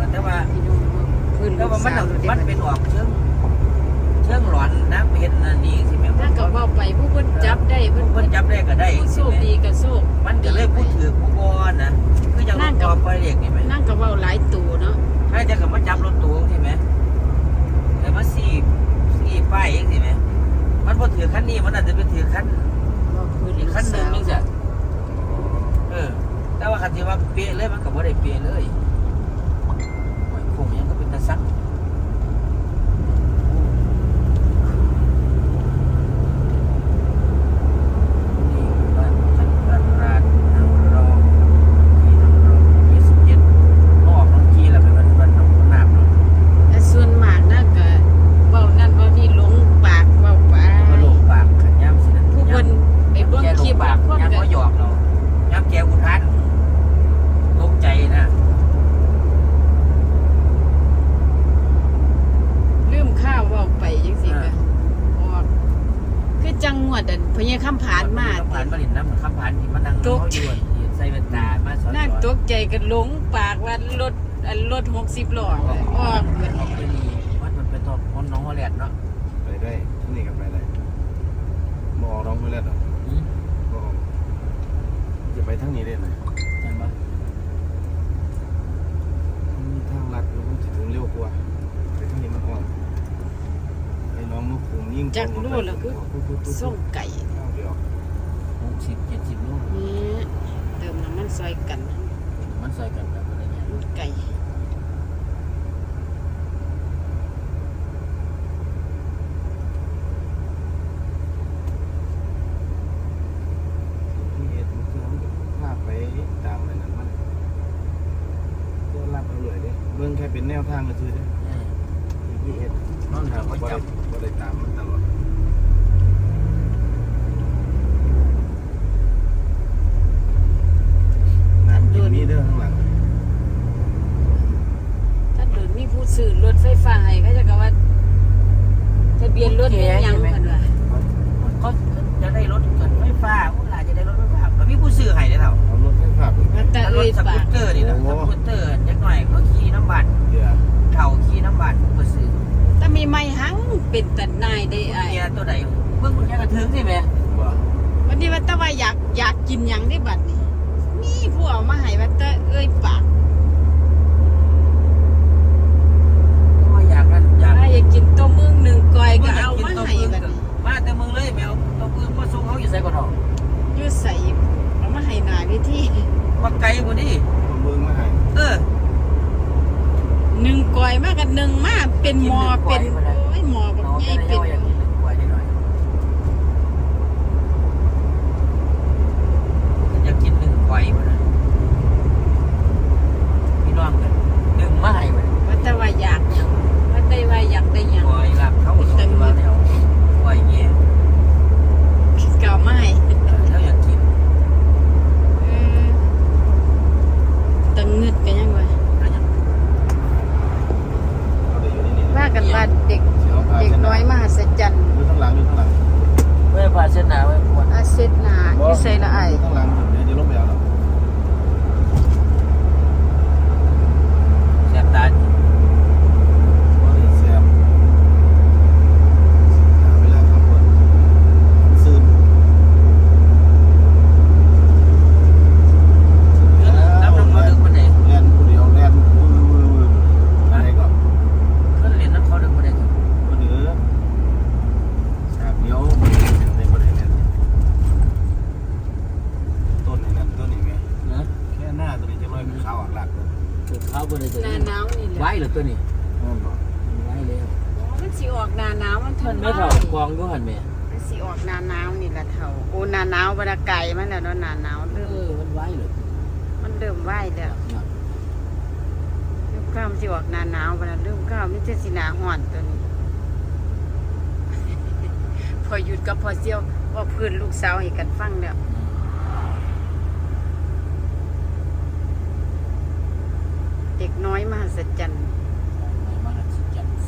นะแต่ว่าพี่น้องพื้นแต่ลูกว่ามันสาวน่ะมันเป็นออกเชิงเชิงหลอนนะเป็นอันนี้สิแม่ถ้ากับว่าไปผู้เพิ่นจับได้เพิ่นเพิ่นจับได้ก็ได้ผู้สิโชคแม่ดีก็โชคมันก็เลยพูดถือผู้บอนะคือจังรถกอปล่อยเด็กนี่ไหมนั่งกับว่าหลายตู่เนาะถ้าจะกับมาจับรถตู้ใช่ไหมแต่มาสี่สี่ป้ายเองสิไหมมันพอถือคันนี้มันอาจจะไปถือคัน ว่าพื้น อี ลู ก ก คันหนึ่ สาง ว นึงจ้ะเออ แต่ว่าคันที่ว่าเปียเลยมันก็บ่ได้เปียเลยโอ้ยคงยังก็เป็นตะซักนี่บ้านพันตราดนางรองที่นางรองยี่สิบเจ็ดออกน้องกี้แล้วไปมันมันน้องน้ำเนาะ แต่ส่วนมากน่ะก็เว้านั่นเว้านี่หลงปากเว้าไป ก็ลงปากขันย่ำสินะ ผู้เพิ่นไปเบิ่ง แกล คลิ ง ป ปาก คน ย่ำ ก็ ก็หยอกเราย่ำแกอุทานตกใจนะ ลืมข้าวเว้าไปจังซี่ก็ออกคือ จังงวดอันพญาคำผานมาคำผ่านมาลินน้ำเหมือนคำผ่านที่มันนั่งตกเขาอยู่ยืนใส่แว่นตามาสอนนั่งตกใจกันหลงปากว่ารถอันรถ60ล้อเลยออกเบิดออกไปดีวัดมันเป็นตอบคนน้องฮอลแลนด์เนาะไปได้ที่นี่ก็ไปได้มอน้องไม่เล่นหรอก อืม บ่ออกจะไปทางนี้ได้ไหม ใช่ปะ มีทางลัดอยู่มันจะถึงเร็วกว่าไปทางนี้มันอ่อนไอ้น้องนกขุมยิ่ง จักรู้แล้วคือส่งไก่เดียวหกสิบเจ็ดสิบลูกนี่เติมน้ำมันซอยกันมันใส่กันแบบอะไรเงี้ยลูกไก่ที่เอ็ดมันคือมันพาไปตามอะไรนั้นมันเพื่อรับเอาเลยเด้เบิ่งแค่เป็นแนวทางก็คือเด้เออที่เอ็ดน้องถามเขาบ่จัได้บบ่ได้ตามมันตลอดน้ำกินมีเด้อข้างหลัง ถ้าเดินมีผู้ซื้อรถไฟฟ้าให้เขาจะกว่าทะเบียนรถเป็นหยังกันวะ เขาจะได้รถเกิดไฟฟ้าอุลาจะได้รถไฟฟ้าแล้วมีผู้ซื้อให้ได้เท่า เอารถไฟฟ้าไป ว่าแต่ ร เอ้ ถ ย ส ปา กู ก ตเตอร์นี่นะสกูตเตอร์จักหน่อยเขาขี่น้ำบัตร เดี๋ยว เท่าขี่น้ำบัตรผู้ซื้อ ถ้ามีไม้หัง เป็นตัดนายได้ไอ้เมียตัวใดเพิ่งคุณแค่กระถึงสิแม่บ่วันนี้ว่าแต่ว่าอยากอยากกินหยังได้บัดนี้มีผู้เอามาให้ว่าแต่เอ้ยปากก็อยากนั่นอยากถ้าอยากกินตัวมึงหนึ่งก้อยก็เอามาให้บัดนี้มาแต่มึงเลยแมวตัวปืนมาส่งเขาอยู่ใส่กระถองอยู่ใส่เอามาให้หนาวิธีมาไกลกว่านี้เอามือมาให้เออหนึ่งก้อยมากันหนึ่งมาเป็นหมอเป็นโอ้ยหมอแบบ น้อง ใหญ่ จะได้ เป็น อยากกินหนึ่งกล้วยนิดหน่อยอยากกินหนึ่งกล้วยมาเลยพี่น้องกันหนึ่งมาให้มาเลย ว่าแต่ว่าอยากหยังว่าแต่ว่าอยากได้หยัง กล้วยรับเขาสองตัวแล้วกล้วยเงี้ย เก่าไม่ แล้วอยากกิน เออตังเงึดกันยังวะ แล้วอยาก เอาได้อยู่ในนี้ ว่ากันว่าเด็ก สิเอาผ้า เด็กน้อยมหัศจรรย์ อยู่ข้างหลังอยู่ข้างหลัง เว้ยพาเส้นหนาไว้ปวด อา เซตหนาอยู่ใส่ละไอายยู่ข้างหลังเดี๋ยวเดี๋ยวลงไปเอาแล้ว แสบตา บ่ได้แซ่บหาเวลาขับรถซื้อ น้ำน้ำเขาดึกมาไหน แล่นผู้เดียวแล่นวื้อวื้อวื้ออะไรก็ ขึ้นเรียนน้ำเขาดึกมาไหน บ่เดือฉากเดียวในบ่ได้แล่นต้นนี่นั่นต้นนี่แม่ นะ แค่หน้าตัวนี้จะลอยเป็นขาวอักหลัก เลยตึกเขาบริสุทหนาธิ์หนาวนี่แหละไว้เหรือตัวนี้นั่นบ่ไว้แล้วมันสิออกหนาหนาวมันทมันนไม่เท่ากองก็หันแม่มันสิออกหนาหนาวนี่แหละเท่าโอ้หนาหนาวบรรยากาศมันแล้วเนาะหนาหนาวเอเริ่มอมันไว้เหรือมันเริ่มไหวแล้วเริ่มข้าวมันสิออกหนาหนาวบรรเริ่มข้าวมันจะสิหนาห่อนตัวนี้ พอหยุดกับพอเซียวว่าเพื่อนลูกสาวให้กันฟังแล้ว มหัศจรรย์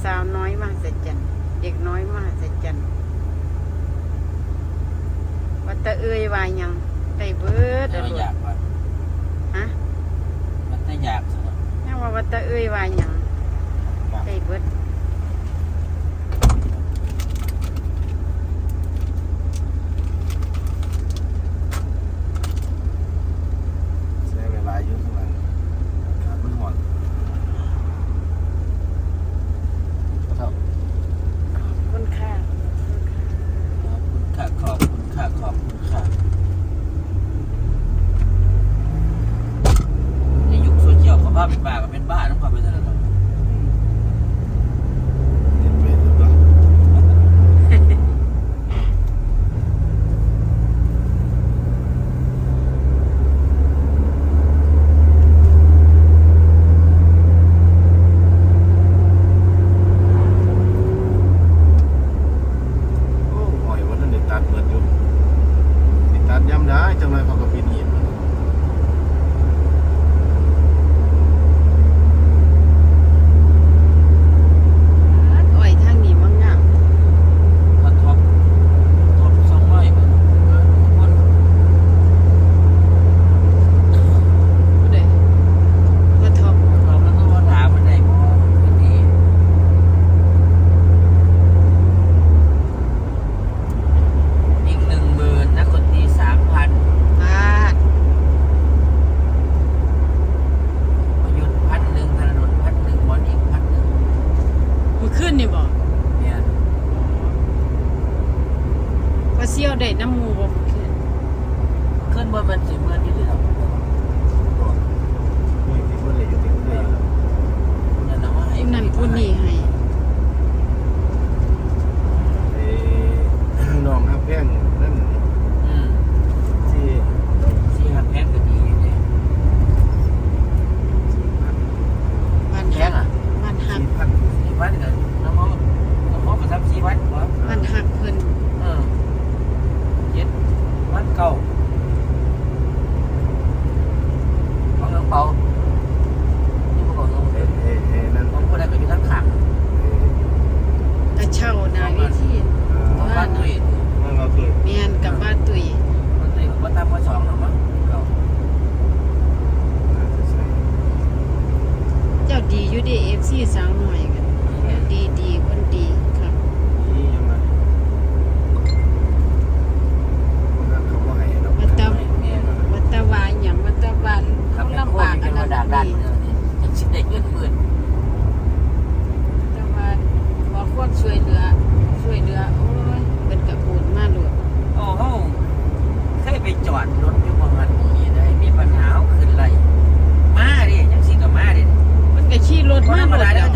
สาวน้อยมหัศจรรย์เด็กน้อยมหัศจรรย์วัตเอ้ยวายังได้เบิดเด้อลูกฮะมันได้ยากสุดยังว่าวัตเอ้ยวายังได้เบิด ที่สาวหน่อยกันดีดีคนดีครับวัตตะวัตตะวันอย่างวัตตะวันเขาลำบากอะไรแบบนี้แต่ว่าบอกวาช่วยเหลือช่วยเหลือโอ้ยเป็นกระปูนมากเลยโอ้โหเคยไปจอดรถอยู่บ 慢慢来的